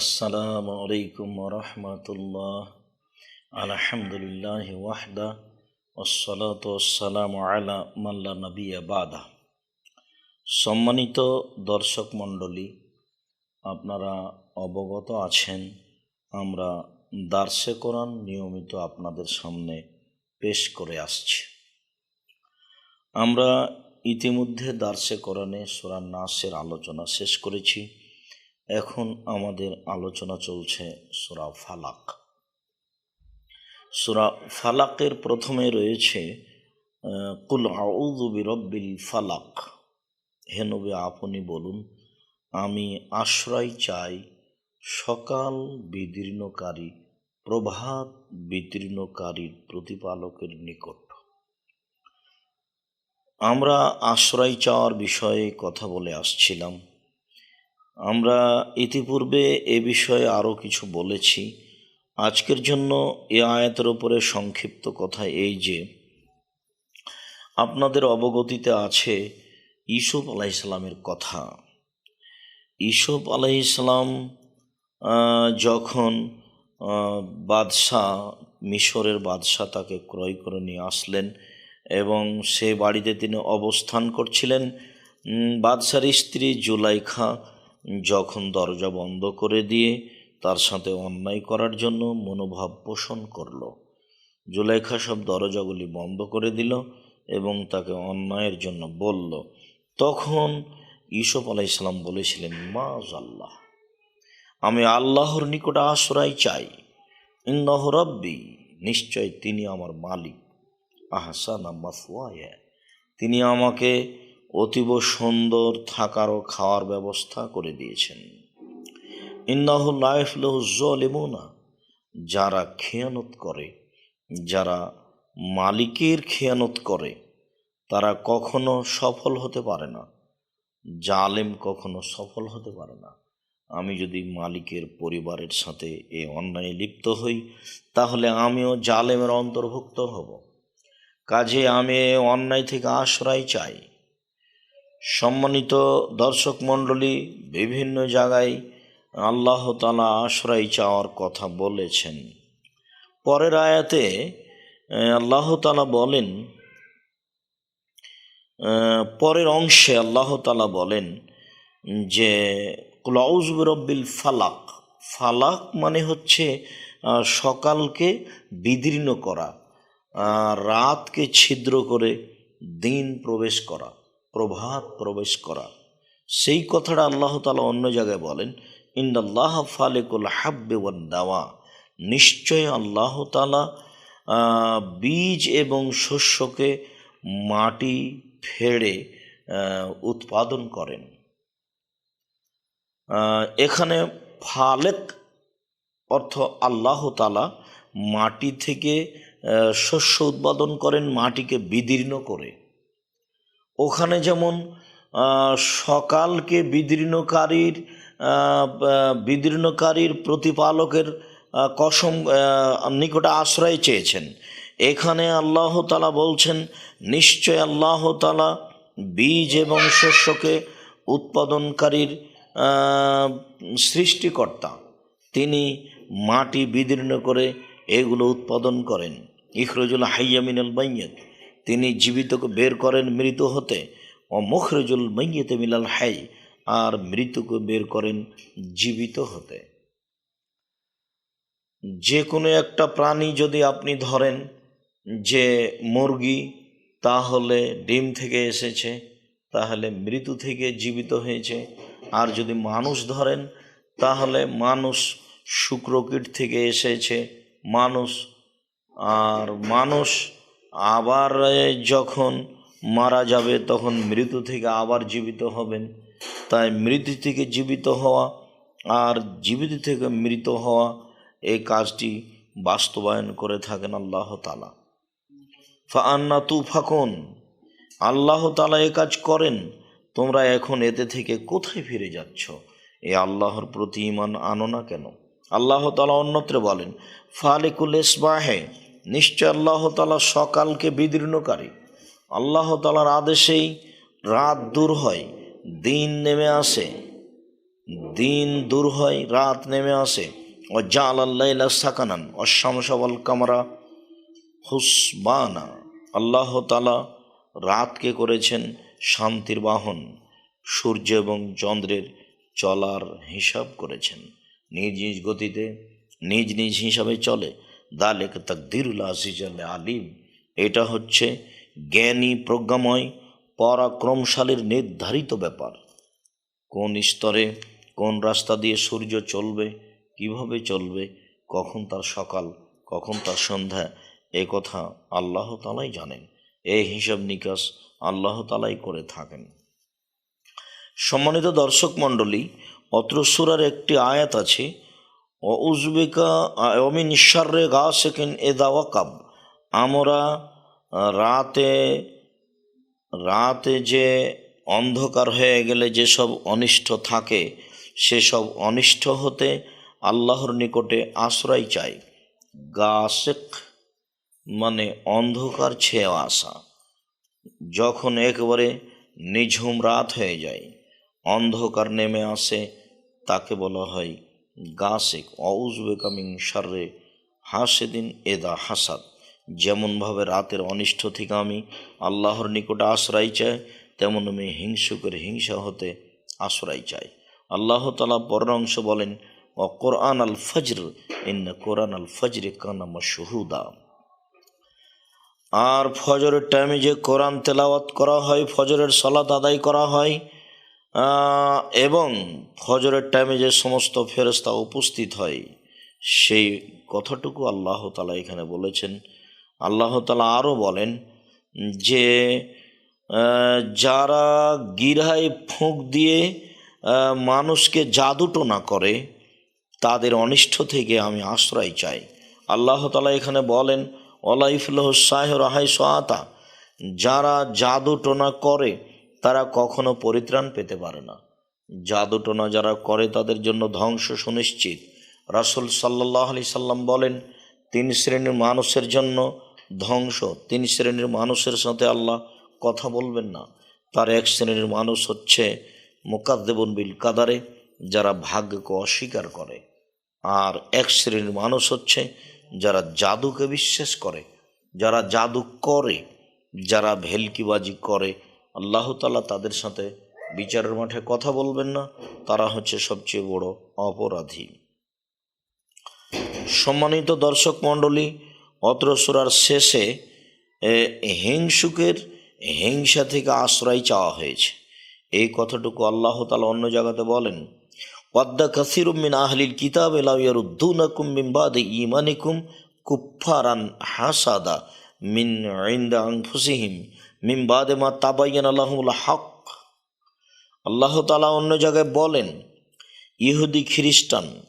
আসসালামু আলাইকুম রহমতুল্লাহ। আলহামদুলিল্লাহ ওয়াহদা ওসলাত ওসালাম আলা মাল্লা নবিয়া বাদা। সম্মানিত দর্শক মণ্ডলী, আপনারা অবগত আছেন, আমরা দার্সে কোরআন নিয়মিত আপনাদের সামনে পেশ করে আসছি। আমরা ইতিমধ্যে দার্সে কোরআনে সোরান নাসের আলোচনা শেষ করেছি। এখন আমাদের আলোচনা চলছে সুরা ফালাক। সুরা ফালাকের প্রথমে রয়েছে কুল আউযু বিরব্বিল ফালাক। হেনবে আপনি বলুন, আমি আশ্রয় চাই সকাল বিদীর্ণকারী, প্রভাত বিদীর্ণকারীর প্রতিপালকের নিকট। আমরা আশ্রয় চাওয়ার বিষয়ে কথা বলে আসছিলাম। আমরা ইতিপূর্বে এ বিষয়ে আরও কিছু বলেছি। আজকের জন্য এ আয়াতের ওপরে সংক্ষিপ্ত কথা এই যে, আপনাদের অবগতিতে আছে ইসুফ আলাইসালামের কথা। ইসুফ আলাইসালাম যখন বাদশাহ, মিশরের বাদশাহ তাকে ক্রয় করে নিয়ে আসলেন এবং সে বাড়িতে তিনি অবস্থান করছিলেন বাদশার স্ত্রী জুলাইখা যখন দরজা বন্ধ করে দিয়ে তার সাথে অন্যায় করার জন্য মনোভাব পোষণ করল। জুলাইখা সব দরজাগুলি বন্ধ করে দিল এবং তাকে অন্যায়ের জন্য বলল, তখন ইসুফ আলাইসালাম বলেছিলেন মাজ আল্লাহ আমি আল্লাহর নিকট আশ্রয় চাই। ইন্নাহ রব্বি, নিশ্চয় তিনি আমার মালিক। আহসানা মাফওয়ায়া তিনি আমাকে অতীব সুন্দর থাকার ও খাওয়ার ব্যবস্থা করে দিয়েছেন। ইন্নাহ লাইফলহ জলিমুনা যারা খেয়ানত করে, যারা মালিকের খেয়ানত করে, তারা কখনো সফল হতে পারে না। জালেম কখনো সফল হতে পারে না। আমি যদি মালিকের পরিবারের সাথে এ অন্যায় লিপ্ত হই, তাহলে আমিও জালেমের অন্তর্ভুক্ত হব। কাজে আমি অন্যায় থেকে আশ্রয় চাই। সম্মানিত দর্শক মণ্ডলী, বিভিন্ন জায়গায় আল্লাহ তালা আশ্রয় চাওয়ার কথা বলেছেন। পরের আয়াতে আল্লাহ তালা বলেন পরের অংশে আল্লাহ তালা বলেন যে ক্লাউজ রব্বিল ফালাক। ফালাক মানে হচ্ছে সকালকে বিদীর্ণ করা রাতকে ছিদ্র করে দিন প্রবেশ করা। প্রভাত প্রবেশ করা। সেই কথাটা আল্লাহ তালা অন্য জায়গায় বলেন ইন্দাল্লাহ ফালেকুল হাব্বে দাওয়া। নিশ্চয় আল্লাহ তালা বীজ এবং শস্যকে মাটি ফেড়ে উৎপাদন করেন। এখানে ফালেক অর্থ আল্লাহ তালা মাটি থেকে শস্য উৎপাদন করেন, মাটিকে বিদীর্ণ করে। ওখানে যেমন সকালকে বিদীর্ণকারীর বিদীর্ণকারীর প্রতিপালকের কসম নিকটে আশ্রয় চেয়েছেন। এখানে আল্লাহ তালা বলছেন, নিশ্চয় আল্লাহ তালা বীজ এবং শস্যকে উৎপাদনকারীর সৃষ্টিকর্তা। তিনি মাটি বিদীর্ণ করে এগুলো উৎপাদন করেন। ইখরজুল হাইয়ামিনাল বাইয়ত তিনি জীবিতকে বের করেন মৃত হতে। ও মুখরজুল মাইয়েতে মিলাল হাই, আর মৃতকে বের করেন জীবিত হতে। যে কোনো একটা প্রাণী যদি আপনি ধরেন যে মুরগি, তাহলে ডিম থেকে এসেছে, তাহলে মৃত্যু থেকে জীবিত হয়েছে। আর যদি মানুষ ধরেন, তাহলে মানুষ শুক্রকীট থেকে এসেছে। মানুষ, আর মানুষ আবার যখন মারা যাবে, তখন মৃত্যু থেকে আবার জীবিত হবেন। তাই মৃত্যু থেকে জীবিত হওয়া আর জীবিত থেকে মৃত হওয়া এই কাজটি বাস্তবায়ন করে থাকেন আল্লাহ তালা ফান্না তু ফাকুন আল্লাহ তালা এ কাজ করেন। তোমরা এখন এতে থেকে কোথায় ফিরে যাচ্ছ? এ আল্লাহর প্রতি ইমান আনো না কেন? আল্লাহ তালা অন্যত্রে বলেন, ফালিকুল ইসবাহে নিশ্চয় আল্লাহ তালা সকালকে বিদীর্ণকারী। আল্লাহ তালার আদেশেই রাত দূর হয়, দিন নেমে আসে। দিন দূর হয়, রাত নেমে আসে। ও জাল আল্লাহ সাকানান অশামসাওয়াল কামরা হুসবানা আল্লাহ তালা রাতকে করেছেন শান্তির বাহন, সূর্য এবং চন্দ্রের চলার হিসাব করেছেন। নিজ নিজ গতিতে, নিজ নিজ হিসাবে চলে। দালেক তাকদিরুল আজিজ আল আলিম। এটা হচ্ছে জ্ঞানী প্রজ্ঞাময়, পরাক্রমশালীর নির্ধারিত ব্যাপার। কোন স্তরে কোন রাস্তা দিয়ে সূর্য চলবে, কীভাবে চলবে, কখন তার সকাল, কখন তার সন্ধ্যা, এ কথা আল্লাহ তালাই জানেন। এই হিসাব নিকাশ আল্লাহ তালাই করে থাকেন। সম্মানিত দর্শক মণ্ডলী, অত্র সুরার একটি আয়াত আছে ও উজবেকা অমিন ঈশ্বরে গা সেকেন এ দাওয়া কাব আমরা রাতে রাতে যে অন্ধকার হয়ে গেলে যেসব অনিষ্ট থাকে সেসব অনিষ্ট হতে আল্লাহর নিকটে আশ্রয় চাই। গাছেক মানে অন্ধকার ছেয়ে আসা, যখন একবারে নিঝুম রাত হয়ে যায়। অন্ধকার নেমে আসে, তাকে বলা হয় গাছেক অউজবেকামিং সারে হাসেদিন এদা হাসাদ। যেমনভাবে রাতের অনিষ্ট থেকে আমি আল্লাহর নিকটে আশ্রয় চাই, তেমন আমি হিংসুকের হিংসা হতে আশ্রয় চাই। আল্লাহ তালা পরের অংশ বলেন ও কোরআন আল ফজর, ইন্না কোরআন আল ফজরে কানামা শহুদা আর ফজরের টাইমে যে কোরআন তেলাওয়াত করা হয়, ফজরের সলাত আদায় করা হয় এবং ফজরের টাইমে যে সমস্ত ফেরস্তা উপস্থিত হয়, সেই কথাটুকু আল্লাহ তালা এখানে বলেছেন। আল্লাহ তালা আরও বলেন যে যারা গিরহায় ফুঁক দিয়ে মানুষকে জাদুটোনা করে, তাদের অনিষ্ট থেকে আমি আশ্রয় চাই। আল্লাহ তালা এখানে বলেন অলাইফুল্লাহ সাহেব রাহাই সোয়াতা যারা জাদুটোনা করে তারা কখনো পরিত্রাণ পেতে পারে না। জাদুটোনা যারা করে তাদের জন্য ধ্বংস সুনিশ্চিত। রাসুল সাল্লাহ আলি সাল্লাম বলেন, তিন শ্রেণির মানুষের জন্য ধ্বংস, তিন শ্রেণির মানুষের সাথে আল্লাহ কথা বলবেন না। তার এক শ্রেণির মানুষ হচ্ছে মোকাদ্দেবন বিল কাদারে, যারা ভাগ্যকে অস্বীকার করে। আর এক শ্রেণির মানুষ হচ্ছে যারা জাদুকে বিশ্বাস করে, যারা জাদু করে, যারা ভেলকিবাজি করে আল্লাহ তালা তাদের সাথে বিচারের মাঠে কথা বলবেন না। তারা হচ্ছে সবচেয়ে বড় অপরাধী। সম্মানিত দর্শক মণ্ডলী, অত্র সুরার শেষে হিংসুকের হিংসা থেকে আশ্রয় চাওয়া হয়েছে। এই কথাটুকু আল্লাহ তালা অন্য জায়গাতে বলেন, ওয়াদ্দা কাসির মিন আহলিল কিতাব এলাউদ্দুনাকুম মিন বাদে ইমানিকুম কুফারান হাসাদা মিন ইন্দা আনফুসিহিম। মিন বাদে মা তাবাইয়ান আল্লাহুল হক। আল্লাহ তালা অন্য জায়গায় বলেন, ইহুদি খ্রিস্টান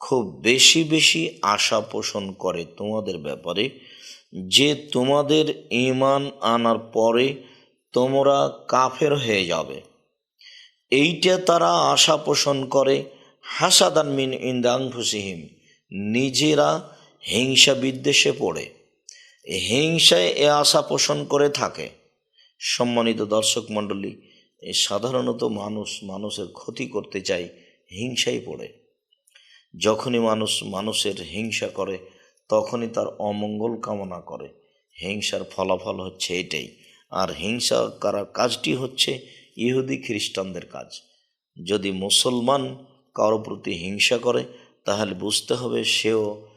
খুব বেশি বেশি আশা পোষণ করে তোমাদের ব্যাপারে যে তোমাদের ইমান আনার পরে তোমরা কাফের হয়ে যাবে। এইটা তারা আশা পোষণ করে, হাসাদান মিন ইন্দাং ফুসিহিম নিজেরা হিংসা বিদ্বেষে পড়ে। হিংসায় এ আশা পোষণ করে থাকে। সম্মানিত দর্শক মণ্ডলী সাধারণত মানুষ মানুষের ক্ষতি করতে চায় হিংসায় পড়ে। যখনই মানুষ মানুষের হিংসা করে, তখনই তার অমঙ্গল কামনা করে। হিংসার ফলাফল হচ্ছে এটাই। আর হিংসা করার কাজটি হচ্ছে ইহুদি খ্রিস্টানদের কাজ। যদি মুসলমান কারও প্রতি হিংসা করে, তাহলে বুঝতে হবে সেও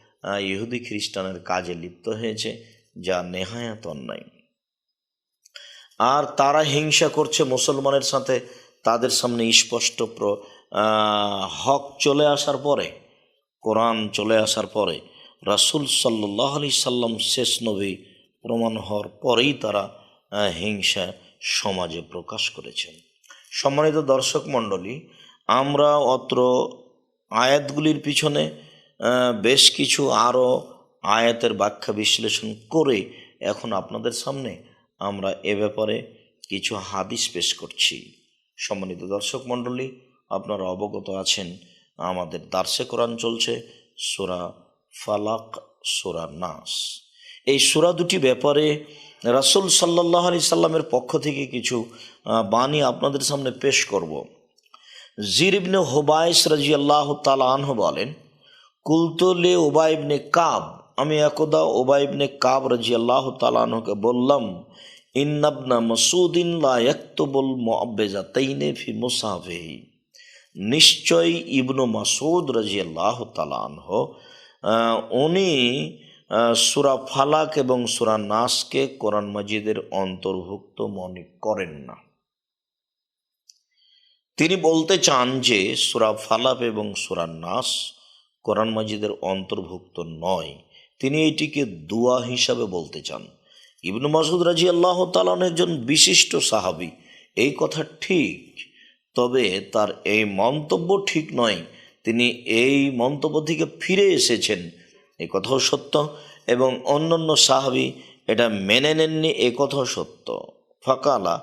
ইহুদি খ্রিস্টানের কাজে লিপ্ত হয়েছে। যা নেহায়াত অন্যায়। আর তারা হিংসা করছে মুসলমানের সাথে, তাদের সামনে স্পষ্ট হক চলে আসার পরে, কোরআন চলে আসার পরে, রাসুল সাল্লাহ আলি সাল্লাম শেষ নবী প্রমাণ হওয়ার পরেই তারা হিংসা সমাজে প্রকাশ করেছেন। সম্মানিত দর্শক মণ্ডলী, আমরা অত্র আয়াতগুলির পিছনে বেশ কিছু আরও আয়াতের ব্যাখ্যা বিশ্লেষণ করে এখন আপনাদের সামনে আমরা এ ব্যাপারে কিছু হাদিস পেশ করছি। সম্মানিত দর্শক মণ্ডলী, আপনারা অবগত আছেন, আমাদের দার্সে কোরআন চলছে, সোরা ফালাক, সোরা নাস। এই সোরা দুটি ব্যাপারে রাসুল সাল্লাহ আলি সাল্লামের পক্ষ থেকে কিছু বাণী আপনাদের সামনে পেশ করব। জিরিবনে হোবাইস রাজি আল্লাহ তালাহ বলেন কুলতলে ওবাইবনে কাব আমি একদা ওবাইবনে কাব রাজি আল্লাহ তালাহকে বললাম, ইন্নাবনা মসুদিন লায়াক্তবুল মুআব্বেজা তাইনে ফি মুসাফেহি। নিশ্চয় ইবনু মাসুদ রাজি আল্লাহ তালাহ উনি সুরা ফালাক এবং সুরা নাসকে কোরআন মাজিদের অন্তর্ভুক্ত মনে করেন না। তিনি বলতে চান যে, সুরা ফালাপ এবং সুরা নাস কোরআন মাজিদের অন্তর্ভুক্ত নয়। তিনি এটিকে দুয়া হিসাবে বলতে চান। ইবনু মাসুদ রাজি আল্লাহ তালান একজন বিশিষ্ট সাহাবি। এই কথা ঠিক, তবে তার এই মন্তব্য ঠিক নয়। তিনি এই মন্তব্য থেকে ফিরে এসেছেন। এ কথাও সত্য এবং অন্যান্য সাহাবি এটা মেনে নেননি, এ কথাও সত্য। ফাকালা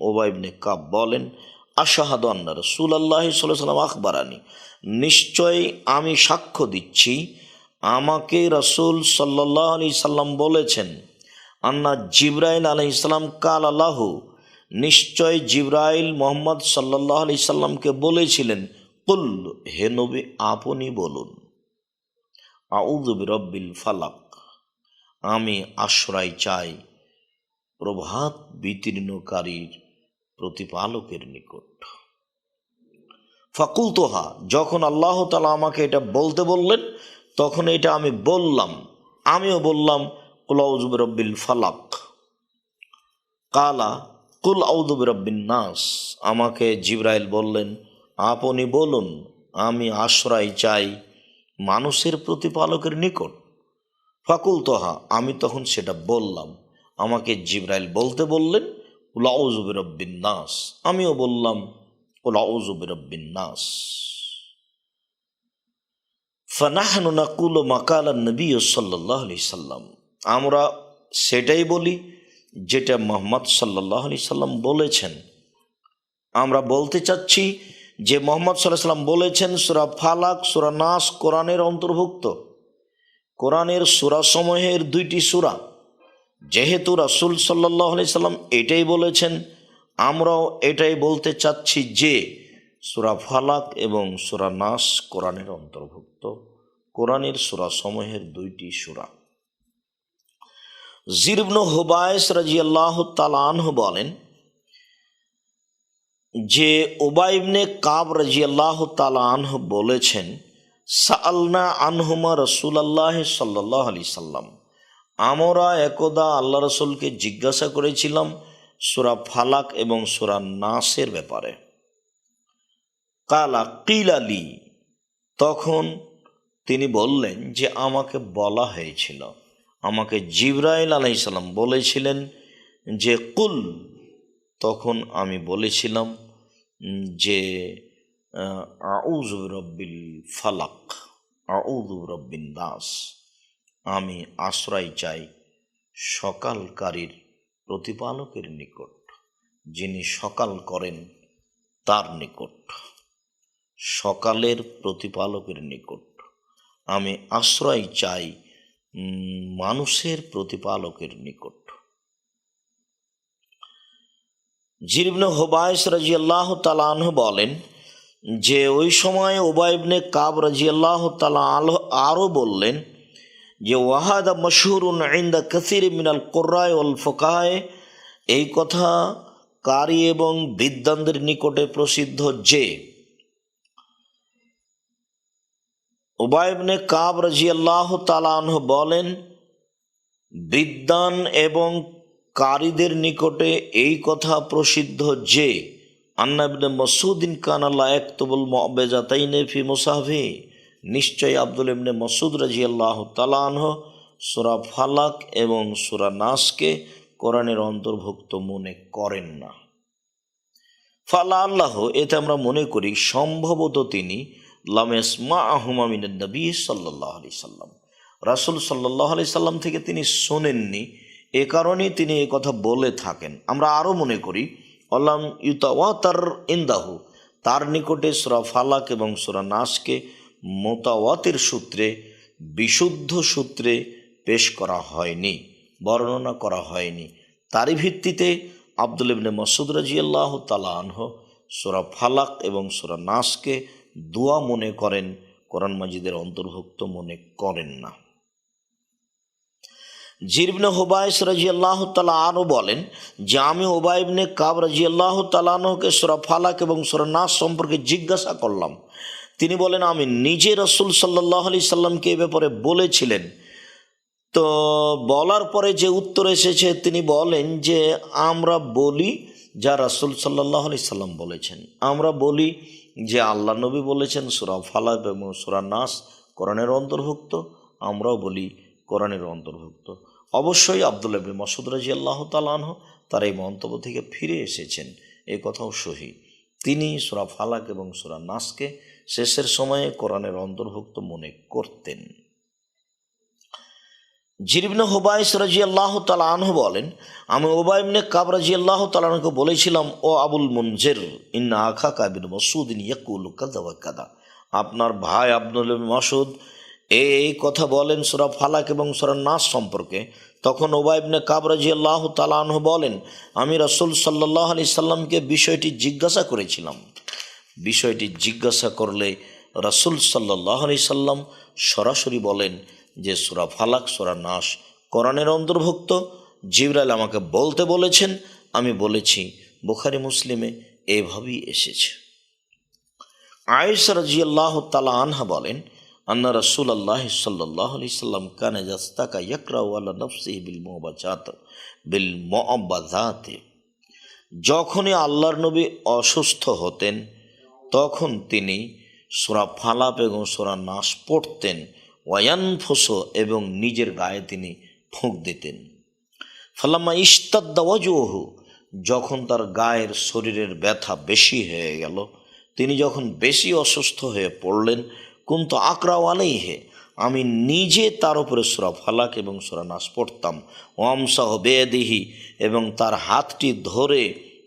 ওবাইবনে কাব বলেন, আশাহাদ আন্না রসুল আল্লাহ সাল্লাম আখবরানি। নিশ্চয় আমি সাক্ষ্য দিচ্ছি আমাকে রসুল সাল্লাহ আলি সাল্লাম বলেছেন, আন্না জিব্রাইল আলহ ইসলাম কাল আল্লাহ নিশ্চয় জিব্রাইল মোহাম্মদ সাল্লাহ আলি সাল্লামকে বলেছিলেন, কুল, হে নবী, আপনি বলুন আউদ রব্বিল ফালাক, আমি আশ্রয় চাই প্রভাত বিতীর্ণকারীর প্রতিপালকের নিকট। ফাকুল তোহা যখন আল্লাহ তালা আমাকে এটা বলতে বললেন তখন এটা আমি বললাম, আমিও বললাম কুলাউজুব রব্বিল ফালাক। কালা, কুল আউদুব রব্বিন নাস। আমাকে জিব্রাইল বললেন, আপনি বলুন, আমি আশ্রয় চাই মানুষের প্রতিপালকের নিকট। ফাকুল তোহা আমি তখন সেটা বললাম। আমাকে জিব্রাইল বলতে বললেন উলাউজুব রব্বিন নাস। আমিও বললাম উলাউজুব রব্বিন নাস। ফানাহনু নাকুল মাকাল নবী সাল্লাহ আলি সাল্লাম। আমরা সেটাই বলি যেটা মোহাম্মদ সাল্লাহ আলি সাল্লাম বলেছেন। আমরা বলতে চাচ্ছি যে মোহাম্মদ সাল্লাহ সাল্লাম বলেছেন, সুরা ফালাক, সুরা নাস কোরআনের অন্তর্ভুক্ত। কোরআনের সুরাসমূহের দুইটি সুরা। যেহেতু রাসুল সাল্লাহ আলি সাল্লাম এটাই বলেছেন, আমরাও এটাই বলতে চাচ্ছি যে সুরা ফালাক এবং সুরা নাস কোরআনের অন্তর্ভুক্ত। কোরআনের সুরাসমূহের দুইটি সুরা। জিরবন হুবায়স রাজি আল্লাহ তালানহ বলেন, যে ওবাইবনে কাব রাজি আল্লাহ তালানহ বলেছেন সালনা আনহুমা রসুল আল্লাহ সাল্লাহ আলি সাল্লাম। আমরা একদা আল্লাহ রসুলকে জিজ্ঞাসা করেছিলাম সুরা ফালাক এবং সুরা নাসের ব্যাপারে। কালা কিলালি তখন তিনি বললেন যে, আমাকে বলা হয়েছিল। আমাকে জিব্রাইল আলাইসাল্লাম বলেছিলেন যে, কুল। তখন আমি বলেছিলাম যে আউজ রব্বিল ফালাক আউজ রব্বিন দাস আমি আশ্রয় চাই সকালকারীর প্রতিপালকের নিকট, যিনি সকাল করেন তার নিকট। সকালের প্রতিপালকের নিকট। আমি আশ্রয় চাই মানুষের প্রতিপালকের নিকট। জিরবনে হোবায়স রাজি আল্লাহ তালাহ বলেন, যে ওই সময় ওবাইবনে কাব রাজি আল্লাহ তালা আলহ আরও বললেন যে, ওয়াহাদা মশহুরুন ইন্দা কাসির মিনাল কোর্রায় ওল ফোকায় এই কথা কারি এবং বিদ্যানদের নিকটে প্রসিদ্ধ যে ওবায়বনে কাব রাজি আল্লাহ তালাহ বলেন বিদ্যান এবং কারীদের নিকটে এই কথা প্রসিদ্ধ যে আন্নাবিনে মসুদ্দিন কানাল্লা একতবুল মবেজাতাইনে ফি মুসাফি নিশ্চয়ই আব্দুল ইবনে মসুদ রাজি আল্লাহ তালাহ সুরা ফালাক এবং সুরা নাসকে কোরআনের অন্তর্ভুক্ত মনে করেন না। ফালা আল্লাহ এতে আমরা মনে করি, সম্ভবত তিনি লামেসমা সাল্লাহ আলি সাল্লাম। রাসুল সাল্লাহ আলি সাল্লাম থেকে তিনি শোনেননি, এ কারণেই তিনি এ কথা বলে থাকেন। আমরা আরও মনে করি অল্লাম ইউতাওয়া ইন্দাহু, তার নিকটে সুরা ফালাক এবং সুরা নাসকে মোতাওয়াতের সূত্রে, বিশুদ্ধ সূত্রে পেশ করা হয়নি, বর্ণনা করা হয়নি। তারই ভিত্তিতে আব্দুল ইবনে মসুদ রাজি আল্লাহ তালাহ সোরা ফালাক এবং সোরা নাসকে দোয়া মনে করেন, কোরআন মাজিদের অন্তর্ভুক্ত মনে করেন না। জিরবিনে হোবায়স রাজি আল্লাহ তালা আনও বলেন, যে আমি ওবাইবনে কাব রাজি আল্লাহ তালানহকে সোরা ফালাক এবং সোরা নাস সম্পর্কে জিজ্ঞাসা করলাম। তিনি বলেন, আমি নিজে রসুল সাল্লাহ আলি সাল্লামকে এ ব্যাপারে বলেছিলেন। তো বলার পরে যে উত্তর এসেছে, তিনি বলেন যে, আমরা বলি যা রাসুল সাল্লাহ আলি সাল্লাম বলেছেন। আমরা বলি যে আল্লাহ নবী বলেছেন, সুরা ফালাক এবং সুরা নাস কোরআনের অন্তর্ভুক্ত, আমরাও বলি কোরআনের অন্তর্ভুক্ত। অবশ্যই আবদুল্লাহ ইবনে মাসুদ রাজি আল্লাহ তালাহ তার এই মন্তব্য থেকে ফিরে এসেছেন। এ কথাও সহি। তিনি সুরা ফালাক এবং সুরা নাসকে শেষের সময়ে কোরআনের অন্তর্ভুক্ত মনে করতেন। জিরবিনে হোবাইস রাজি আল্লাহ তালাহ বলেন, আমি ওবাইবনে কাব রাজি আল্লাহ তালাহকে বলেছিলাম, ও আবুল মুনজের, ইন্না আখা কাবিন মসুদিন ইয়াকুল কাদা কাদা আপনার ভাই আব্দুল মাসুদ এই কথা বলেন সুরা ফালাক এবং সুরা নাস সম্পর্কে। তখন ওবাইবনে কাবরাজি আল্লাহ তালাহ বলেন, আমি রসুল সাল্লাহ আলি সাল্লামকে বিষয়টি জিজ্ঞাসা করেছিলাম। বিষয়টি জিজ্ঞাসা করলে রসুল সাল্লাহ আলি সাল্লাম সরাসরি বলেন যে সুরা ফালাক, সুরা নাস কোরআনের অন্তর্ভুক্ত। জিবরাইল আমাকে বলতে বলেছেন, আমি বলেছি, বুখারি, মুসলিমে এভাবেই এসেছে। আয়েশা রাজিয়াল্লাহ তালা আনহা বলেন, আন্না রসুল আল্লাহ সাল্লাহ আলি সাল্লাম কানে জাস্তাকা ইয়াকরা ওয়ালা নফসি বিল মোবাজাত, বিল মোয়াব্বাজাতে যখনই আল্লাহর নবী অসুস্থ হতেন, তখন তিনি সোরা ফালাপ এবং সোরা নাশ পড়তেন। ওয়ায়ান ফোসো এবং নিজের গায়ে তিনি ফুঁক দিতেন। ফালাম্মা ইস্তাদ্দাওয়াজুহু যখন তার গায়ের শরীরের ব্যথা বেশি হয়ে গেল, তিনি যখন বেশি অসুস্থ হয়ে পড়লেন, কিন্তু আকরাও আলাইহে, আমি নিজে তার উপরে সুরা ফালাক এবং সুরা নাস পড়তাম। ওয়ামসাহ বেদিহি এবং তার হাতটি ধরে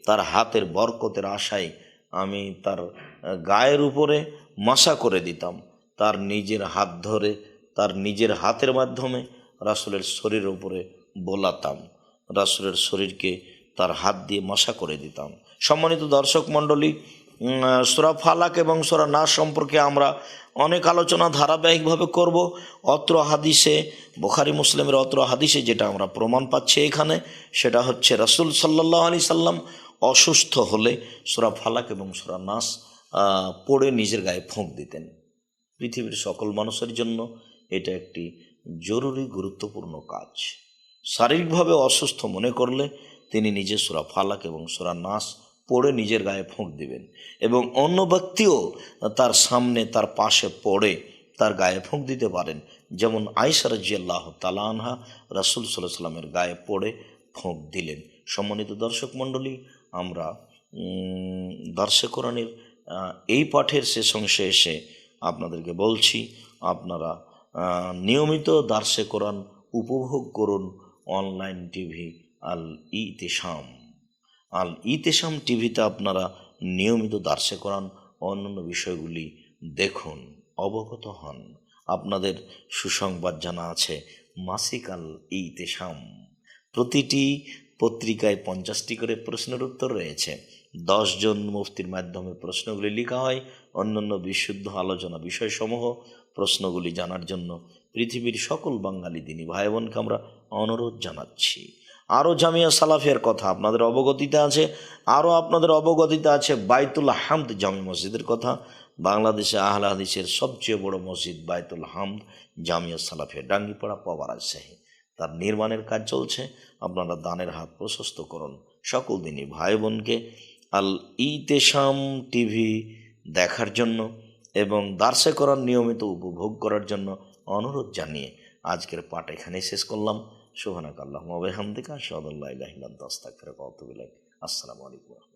তার হাতের বরকতের আশায় আমি তার গায়ের উপরে মাসা করে দিতাম। তার নিজের হাত ধরে তার নিজের হাতের মাধ্যমে রাসুলের শরীরের উপরে বোলাতাম। রাসুলের শরীরকে তার হাত দিয়ে মাসা করে দিতাম। সম্মানিত দর্শক মণ্ডলী সোরা ফালাক এবং সোরা নাস সম্পর্কে আমরা অনেক আলোচনা ধারাবাহিকভাবে করব। অত্র হাদিসে, বোখারি, মুসলিমের অত্র হাদিসে যেটা আমরা প্রমাণ পাচ্ছি এখানে, সেটা হচ্ছে রাসুল সাল্লাহ আলি সাল্লাম অসুস্থ হলে সোরা ফালাক এবং সোরা নাস পড়ে নিজের গায়ে ফোঁক দিতেন। পৃথিবীর সকল মানুষের জন্য এটা একটি জরুরি, গুরুত্বপূর্ণ কাজ। শারীরিকভাবে অসুস্থ মনে করলে তিনি নিজে সোরা ফালাক এবং সোরা নাস পড়ে নিজের গায়ে ফোঁক দিবেন এবং অন্য ব্যক্তিও তার সামনে, তার পাশে পড়ে তার গায়ে ফোঁক দিতে পারেন। যেমন আয়সা রাজিয়াল্লাহ তালানহা রাসুল সাল্লাহ সাল্লামের গায়ে পড়ে ফোঁক দিলেন। সম্মানিত দর্শক মণ্ডলী, আমরা দার্শে কোরআনের এই পাঠের শেষ অংশে এসে আপনাদেরকে বলছি, আপনারা নিয়মিত দার্শে কোরআন উপভোগ করুন অনলাইন টিভি আল ইতেশাম। আল ইতেশাম টিভিতে আপনারা নিয়মিত দার্শে কোরআন, অন্যান্য বিষয়গুলি দেখুন, অবগত হন। আপনাদের সুসংবাদ জানা আছে মাসিক আল ইতেশাম। প্রতিটি পত্রিকায় পঞ্চাশটি করে প্রশ্নের উত্তর রয়েছে। দশজন মুফতির মাধ্যমে প্রশ্নগুলি লেখা হয়। অন্যান্য বিশুদ্ধ আলোচনা বিষয়সমূহ প্রশ্নগুলি জানার জন্য পৃথিবীর সকল বাঙালি দিনী ভাই বোনকে আমরা অনুরোধ জানাচ্ছি। আরও জামিয়া সালাফের কথা আপনাদের অবগতিতে আছে, আরও আপনাদের অবগতিতে আছে বাইতুল হামদ জামি মসজিদের কথা। বাংলাদেশে আহল হাদিসের সবচেয়ে বড় মসজিদ বাইতুল হামদ জামিয়া সালাফিয়া ডাঙ্গিপাড়া পাওয়া রাজশাহী তার নির্মাণের কাজ চলছে। আপনারা দানের হাত প্রশস্ত করুন। সকল দিনই ভাই বোনকে আল ইতেশাম টিভি দেখার জন্য এবং দার্সে করার নিয়মিত উপভোগ করার জন্য অনুরোধ জানিয়ে আজকের পাঠ এখানেই শেষ করলাম। শোভানাক আল্লাহ মবেহামদিকা সদল্লাহ আসসালামু আলাইকুম